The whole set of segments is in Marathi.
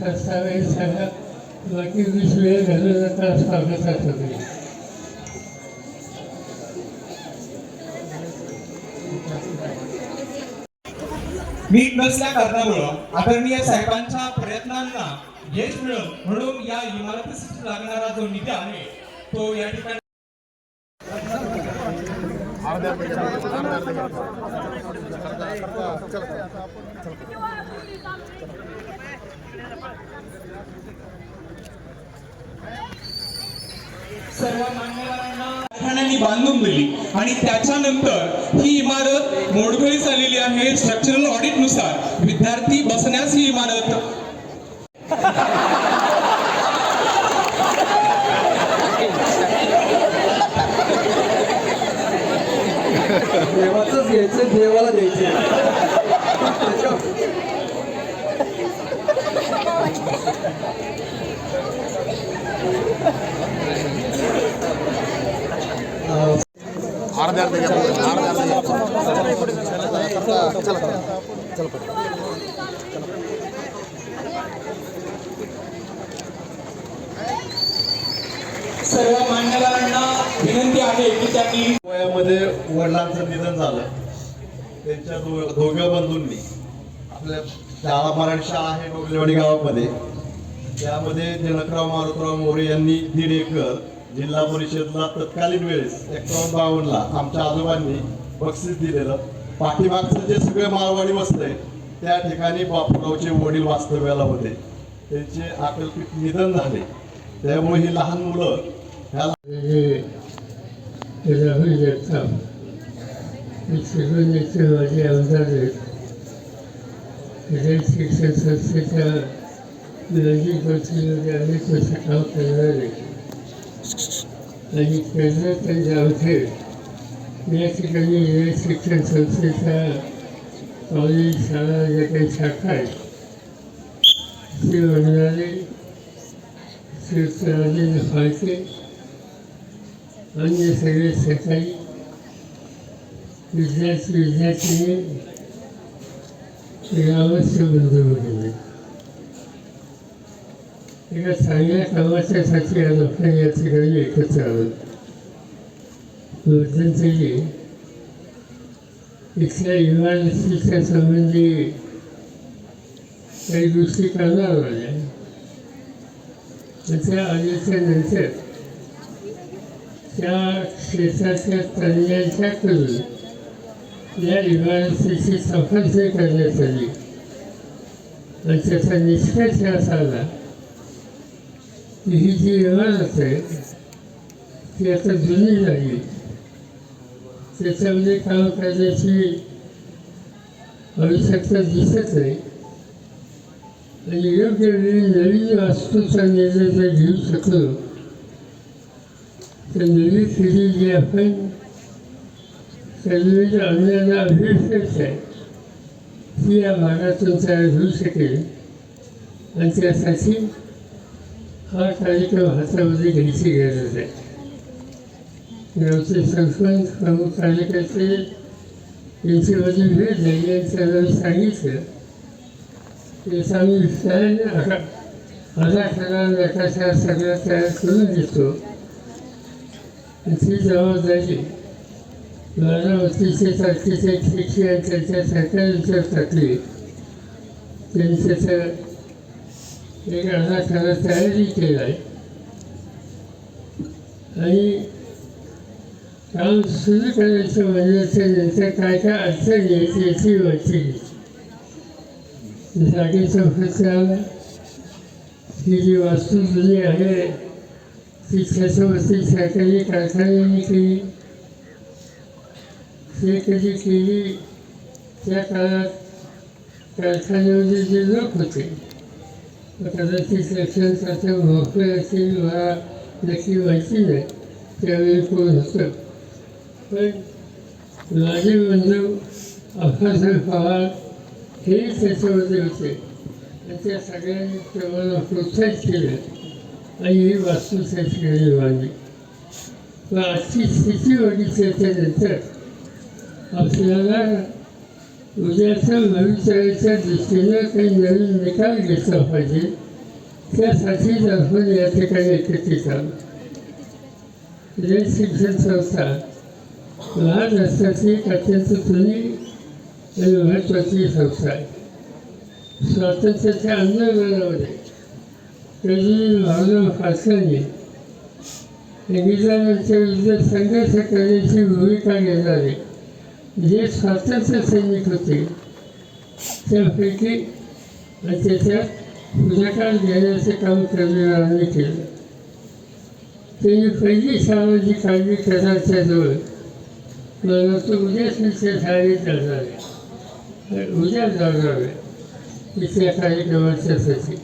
प्रस्ताव आहे सांगा बाकी वीस वेळ घालू नका मी मीठ नसल्या कारणामुळं आदरणीय साहेबांच्या प्रयत्नांना यश मिळव म्हणून या इमारतीसाठी लागणारा जो निधी आहे तो या ठिकाणी सर्व मान्यवरांना बांधून दिली. आणि त्याच्यानंतर ही इमारत मोडकळीस आलेली आहे. स्ट्रक्चरल ऑडिटनुसार विद्यार्थी बसण्यास ही इमारत. देवाचंच घ्यायचं देवाला द्यायचं. सर्व मान्यवरांना विनंती आहे की त्यांनी वयामध्ये वडिलांचं निधन झालं. त्यांच्या दोघ्या बंधूंनी आपल्या शाळा मराठी शाळा आहे डोकलेवाडी गावामध्ये. त्यामध्ये जनकराव मारुतराव मोरे यांनी दीड एकर जिल्हा परिषदला तत्कालीन वेळेस एकावन्न बावनला आमच्या आजोबांनी बक्षीस दिलेलं. पाठीमागचं जे सगळे मारवाडी वस्त्र त्या ठिकाणी बापूरावचे वडील वास्तव्याला होते. त्यांचे आकल्पित निधन झाले. त्यामुळे ही लहान मुलं ह्या हे शिक्षण संस्थेच्या विभाजीत गोष्टीमध्ये अनेक वर्ष काम करणारे आणि त्यांना त्यांच्या अवधेत या ठिकाणी विधान शिक्षण संस्थेच्या कॉलेज शाळा ज्या काही शाखा आहेत ते म्हणणारे श्री राजेंद्र फाळके अन्य सगळे सहकारी विद्यार्थी विद्यार्थिनी गावाचे बंधू वगैरे एका चांगल्या कामाच्यासाठी आज आपण या ठिकाणी एकत्र आहोत मध्यंतरी इथल्या इमारतीच्या संबंधी काही गोष्टी करणार माझ्या त्या आल्याच्यानंतर त्या क्षेत्राच्या तज्ञांच्या तज्ज्ञांच्याकडून या इमारतीची तपासणी करण्यात आली आणि त्याचा निष्कर्ष असा आला की ही जी इमारत आहे ती आता जुनी झाली. त्याच्यामध्ये काम करण्याची आवश्यकता दिसत नाही आणि योग्य वेळी नवीन वास्तूचा निर्णय जर घेऊ शकलो तर नवी पिढी जी आपण सर्व आणण्याला अभिषेक आहे ती या भागातून तयार होऊ शकेल. आणि त्यासाठी हा कार्यक्रम हातामध्ये घ्यायची गरज आहे गावचे सरपंच प्रमुख कार्यकर्ते यांची भेट झाली आणि त्यांना सांगितलं की आम्ही प्लॅन आराखडा नकाशा तयार करून देतो ती जबाबदारी बारामतीचे तारखेचे शिक्षण त्यांच्या सरकारच्या टाकली त्यांनी त्याचं एक खरं तयारी केला आहे आणि काम सुरू करायचं म्हणजे नंतर काय काय अडचण यायची याची माहिती जागेचं खर्च ही जी वास्तू जुनी आहे ती छत्रपती सरकारी कारखान्यांनी केली ते कधी केली त्या काळात कारखान्यामध्ये जे लोक होते कदाचित लक्षांसाठी मोकळे असेल मला नक्की माहिती नाही त्यावेळी कोण होतं. पण माझे बंधू अप्पासाहेब पवार हे त्याच्यामध्ये होते. आणि त्या सगळ्यांनी तेव्हा प्रोत्साहित केलं. आणि ही वास्तुशास्त्री बांधली पण आजची स्थिती बघितली त्याच्यानंतर आपल्याला उद्याच्या भविष्याच्या दृष्टीनं काही नवीन निकाल घेतला पाहिजे. त्यासाठी आपण या ठिकाणी एकत्रित आहोत जय शिक्षण संस्था लहान असताची अत्यंत जुनी आणि महत्त्वाची संस्था आहे. स्वातंत्र्याच्या आंदोलनामध्ये कधी भावना फासल्याने इंग्रजांच्या विरुद्ध संघर्ष करण्याची भूमिका घेणारे म्हणजे जे स्वातंत्र्य सैनिक होते. त्यापैकी आणि त्याच्यात पुढाकार घेण्याचं काम कर्मवीरांनी केलं. त्यांनी पहिली शाळा जी काढली जवळ मला तो उद्याच मी त्या शाळेत जाणार आहे उद्या जाणार आहे तिथल्या कार्यक्रमाच्यासाठी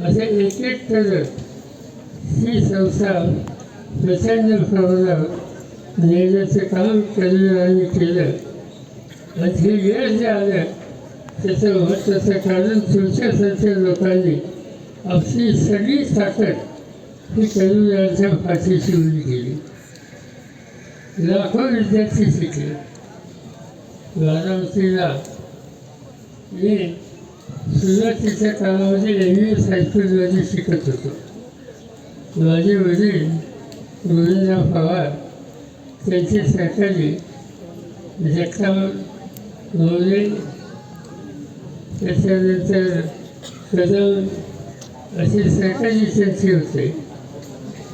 असे एक एक करत ही संस्था प्रचंड प्रमाणावर नेण्याचं काम कर्मवीरांनी केलं. आणि हे यश जे आलं त्याचं महत्त्वाचं कारण तुमच्यासारख्या लोकांनी आपली सगळी ताकद ही कर्मवीरांच्या फाशी उभी केली लाखो विद्यार्थी शिकले. बारामतीला मी सुरुवातीच्या काळामध्ये एम एस हायस्कूलमध्ये शिकत होतो. माझे वडील गोविंदराव पवार त्यांचे सहकारी जगताप मोरे त्याच्यानंतर कदम असे सहकारी त्यांचे होते.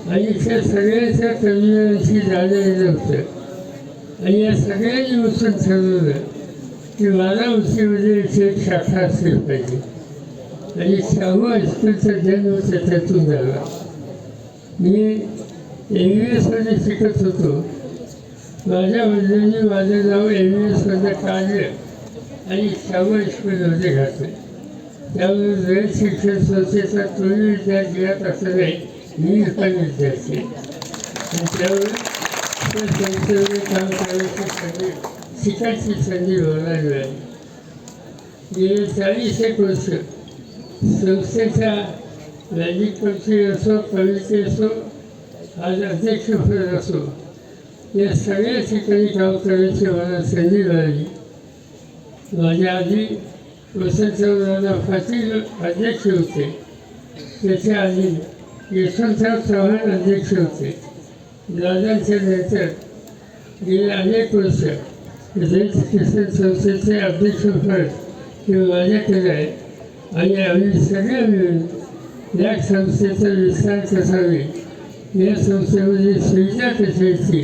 आणि त्या सगळ्याच्या कर्मचाऱ्यांशी जाणं येणं होतं. आणि या सगळ्यांनी उचलून ठरवलं की बारामतीमध्ये इथे एक शाखा असली पाहिजे. आणि शाहू हायस्कूलचा जन्म त्याच्यातून झाला. मी एम एसमध्ये शिकत होतो. माझ्या वडिलांनी माझं नाव एम एस एसमध्ये काढलं आणि शाहू स्कूलमध्ये घातलं. त्यामुळे वेळ शिक्षण संस्थेचा तोही विद्यार्थी घात असं नाही. मी पण विद्यार्थी आहे. आणि त्यामुळे त्या संस्थेमध्ये काम करण्याची संधी शिकायची संधी मला मिळाली. गेले चाळीस एक वर्ष संस्थेच्या मॅजिक कौन्सिल असो कविते असो आज अध्यक्षपद असो या सगळ्या ठिकाणी काम करण्याची मला संधी मिळाली माझ्या आधी वसंतराव दादा पाटील अध्यक्ष होते त्याच्या आधी यशवंतराव चव्हाण अध्यक्ष होते दादांच्या नंतर गेले अनेक वर्ष जैन शिक्षण संस्थेचे अध्यक्षपद हे माझ्याकडे आहे आणि आम्ही सगळे मिळून या संस्थेचा विस्तार कसा होईल या संस्थेमध्ये सुविधा कशी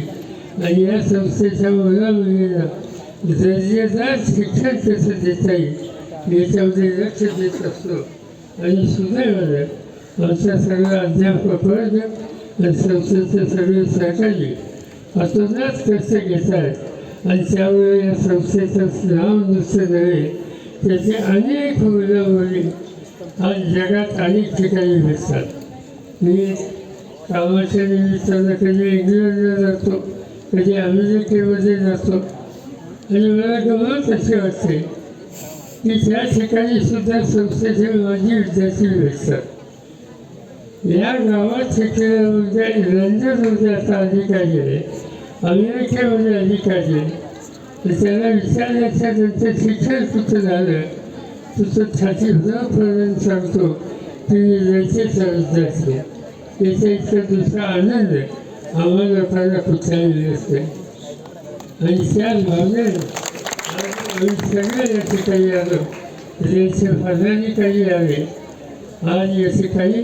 आणि या संस्थेच्या मुला मुलींना दर्जेदार शिक्षण कसं देता येईल याच्यामध्ये लक्ष देत असतो आणि सुदैवानं आमच्या सर्व अध्यापक आणि संस्थेचे सगळे सहकारी अतोनाच कष्ट घेत आहेत आणि त्यामुळे या संस्थेचं नाव नुसतं नव्हे त्याचे अनेक मुलं मुली आज जगात अनेक ठिकाणी भेटतात मी कामाच्या निमित्तानं कधी इंग्लंडला जातो कधी अमेरिकेमध्ये जातो. आणि मला गमत असे वाटते की त्या ठिकाणी सुद्धा संस्थेचे माझी विद्यार्थी भेटतात. या गावात शिकलेल्या उद्या लंडनमध्ये आता अधिकारी आहे. अमेरिकेमध्ये अधिकारी आहे. तर त्याला विचारल्याच्या त्यांचं शिक्षण कुठं झालं? तर छाती हृदयपर्यंत सांगतो की मी रयतेचा विद्यार्थी. आहे त्याचा इतका दुसरा आनंद आहे. आम्हाला लोकांना कुठलाही मिळत नाही आणि त्याच भावनेनं आज आम्ही सगळे या ठिकाणी आलो रेल्वेचे पदाधिकारी आले आज या ठिकाणी